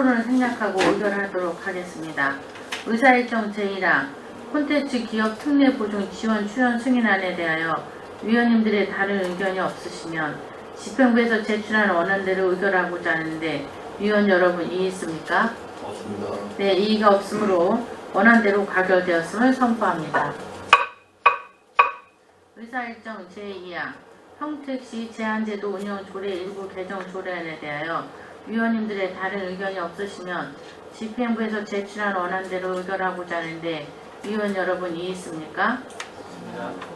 생각하고 의결하도록 하겠습니다. 의사일정 제1항 콘텐츠 기업 특례 보증 지원 출연 승인안에 대하여 위원님들의 다른 의견이 없으시면 집행부에서 제출한 원안대로 의결하고자 하는데 위원 여러분 이의 있습니까? 없습니다. 네, 이의가 없으므로 원안대로 가결되었음을 선포합니다. 의사일정 제2항 평택시 제한제도 운영 조례 일부 개정 조례안에 대하여 위원님들의 다른 의견이 없으시면 집행부에서 제출한 원안대로 의결하고자 하는데 위원 여러분 이의 있습니까?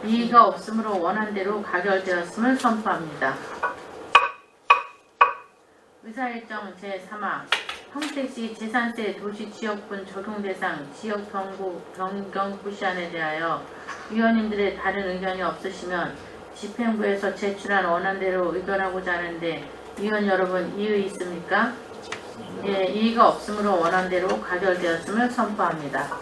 이의가 없으므로 원안대로 가결되었음을 선포합니다. 의사일정 제3항 평택시 재산세 도시지역분 적용 대상 지역 변구, 변경 구시안에 대하여 위원님들의 다른 의견이 없으시면 집행부에서 제출한 원안대로 의결하고자 하는데 위원 여러분 이의 있습니까? 예, 이의가 없으므로 원안대로 가결되었음을 선포합니다.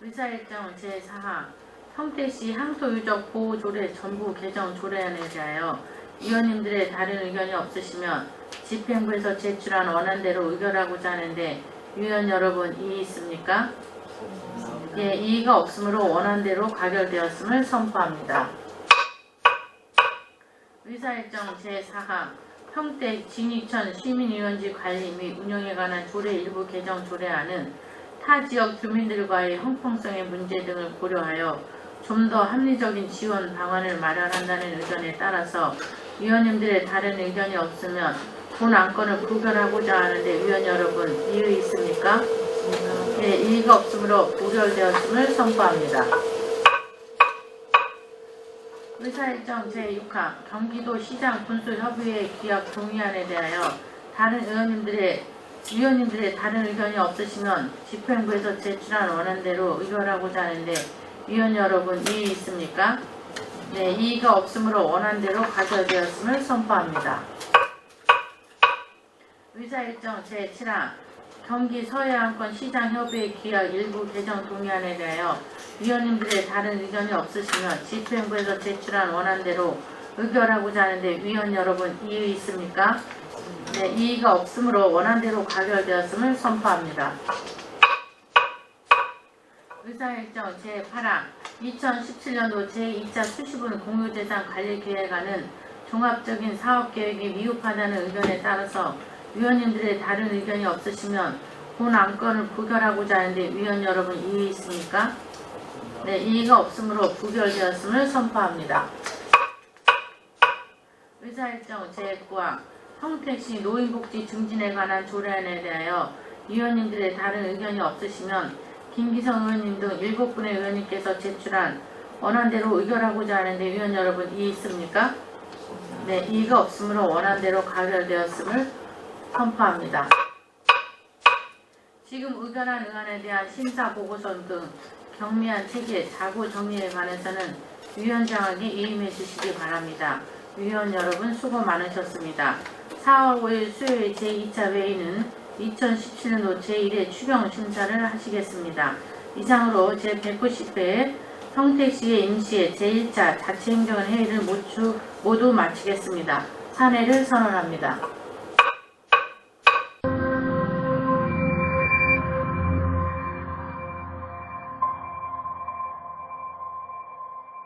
의사일정 제4항 평택시 항소유적 보호조례 전부 개정 조례안에 대하여 위원님들의 다른 의견이 없으시면 집행부에서 제출한 원안대로 의결하고자 하는데 위원 여러분 이의 있습니까? 예, 이의가 없으므로 원안대로 가결되었음을 선포합니다. 의사일정 제4항 평택 진이천 시민위원지 관리 및 운영에 관한 조례 일부 개정 조례안은 타 지역 주민들과의 형평성의 문제 등을 고려하여 좀 더 합리적인 지원 방안을 마련한다는 의견에 따라서 위원님들의 다른 의견이 없으면 본 안건을 부결하고자 하는데 위원 여러분 이의 있습니까? 예, 이의가 없으므로 부결되었음을 선포합니다. 의사일정 제6항 경기도 시장 군수협의회 기약 동의안에 대하여 다른 의원님들의 위원님들의 다른 의견이 없으시면 집행부에서 제출한 원안대로 의결하고자 하는데 위원 여러분 이의 있습니까? 네, 이의가 없으므로 원안대로 가결되었음을 선포합니다. 의사일정 제7항 경기 서해안권 시장협의회 기약 일부 개정 동의안에 대하여 위원님들의 다른 의견이 없으시면 집행부에서 제출한 원안대로 의결하고자 하는데 위원 여러분 이의 있습니까? 네, 이의가 없으므로 원안대로 가결되었음을 선포합니다. 의사일정 제8항 2017년도 제2차 수시분 공유재산 관리계획안은 종합적인 사업계획이 미흡하다는 의견에 따라서 위원님들의 다른 의견이 없으시면 본 안건을 부결하고자 하는데 위원 여러분 이의 있습니까? 네, 이의가 없으므로 부결되었음을 선포합니다. 의사일정 제9항 평택시 노인복지 증진에 관한 조례안에 대하여 위원님들의 다른 의견이 없으시면 김기성 의원님 등 7분의 의원님께서 제출한 원안대로 의결하고자 하는데 위원 여러분 이의 있습니까? 네, 이의가 없으므로 원안대로 가결되었음을 선포합니다. 지금 의결한 의안에 대한 심사 보고서 등 경미한 체계, 자구 정리에 관해서는 위원장에게 이임해 주시기 바랍니다. 위원 여러분 수고 많으셨습니다. 4월 5일 수요일 제2차 회의는 2017년도 제1회 추경 심사를 하시겠습니다. 이상으로 제190회 평택시의 임시의 제1차 자치행정회의를 모두 마치겠습니다. 사내를 선언합니다.